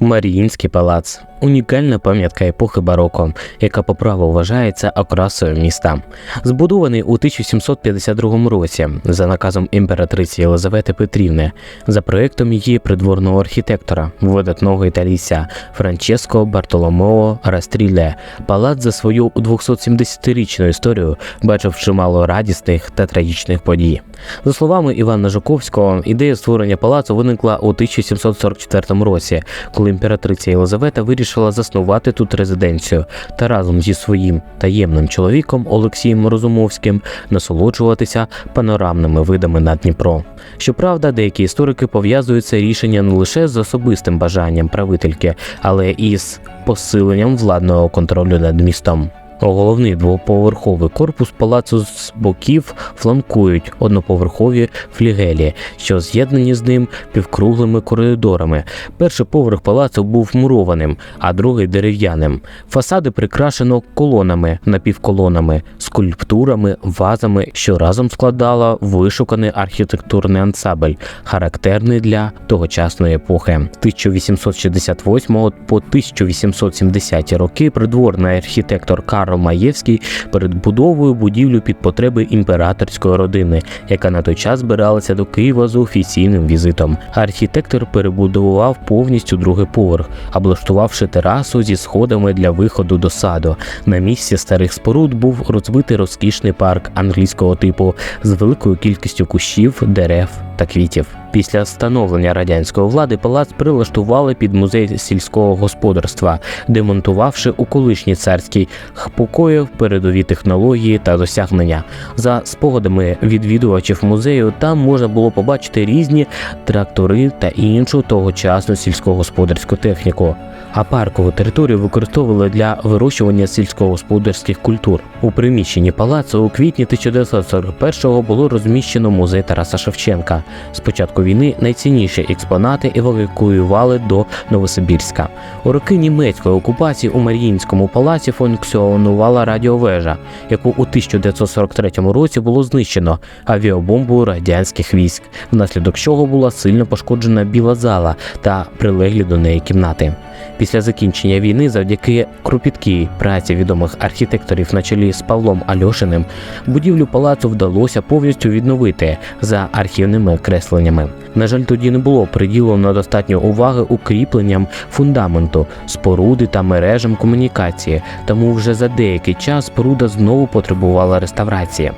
Маріїнський палац унікальна пам'ятка епохи бароко, яка по праву вважається окрасою міста. Збудований у 1752 році за наказом імператриці Єлизавети Петрівни, за проектом її придворного архітектора, видатного італійця Франческо Бартоломео Растріле. Палац за свою 270-річну історію бачив чимало радісних та трагічних подій. За словами Івана Жуковського, ідея створення палацу виникла у 1744 році, коли імператриця Єлизавета вирішила заснувати тут резиденцію та разом зі своїм таємним чоловіком Олексієм Розумовським насолоджуватися панорамними видами на Дніпро. Щоправда, деякі історики пов'язують це рішення не лише з особистим бажанням правительки, але і з посиленням владного контролю над містом. Головний двоповерховий корпус палацу з боків фланкують одноповерхові флігелі, що з'єднані з ним півкруглими коридорами. Перший поверх палацу був мурованим, а другий дерев'яним. Фасади прикрашено колонами, напівколонами, скульптурами, вазами, що разом складала вишуканий архітектурний ансамбль, характерний для тогочасної епохи. З 1868 по 1870 роки придворний архітектор Карл Маєвський перед будовою будівлю під потреби імператорської родини, яка на той час збиралася до Києва з офіційним візитом. Архітектор перебудував повністю другий поверх, облаштувавши терасу зі сходами для виходу до саду. На місці старих споруд був розвитий розкішний парк англійського типу з великою кількістю кущів, дерев та квітів. Після встановлення радянської влади палац прилаштували під музей сільського господарства, демонтувавши у колишній царській покоїв передові технології та досягнення. За спогадами відвідувачів музею, там можна було побачити різні трактори та іншу тогочасну сільськогосподарську техніку. А паркову територію використовували для вирощування сільськогосподарських культур. У приміщенні палацу у квітні 1941-го було розміщено музей Тараса Шевченка. З початку війни найцінніші експонати евакуювали до Новосибірська. У роки німецької окупації у Маріїнському палаці функціонувала радіовежа, яку у 1943 році було знищено авіабомбою радянських військ, внаслідок чого була сильно пошкоджена біла зала та прилеглі до неї кімнати. Після закінчення війни, завдяки кропіткій праці відомих архітекторів на чолі з Павлом Альошиним, будівлю палацу вдалося повністю відновити за архівними кресленнями. На жаль, тоді не було приділено достатньо уваги укріпленням фундаменту, споруди та мережам комунікації, тому вже за деякий час споруда знову потребувала реставрації.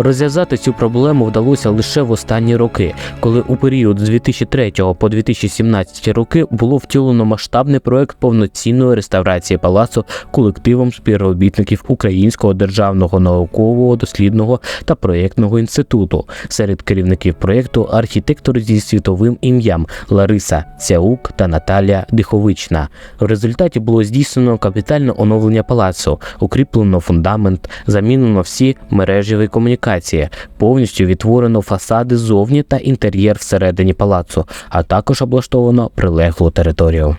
Розв'язати цю проблему вдалося лише в останні роки, коли у період з 2003 по 2017 роки було втілено масштабний проект повноцінної реставрації палацу колективом співробітників Українського державного наукового дослідного та проєктного інституту. Серед керівників проєкту архітектори зі світовим ім'ям Лариса Цяук та Наталія Диховична. В результаті було здійснено капітальне оновлення палацу, укріплено фундамент, замінено всі мережеві комунікації, повністю відтворено фасади зовні та інтер'єр всередині палацу, а також облаштовано прилеглу територію.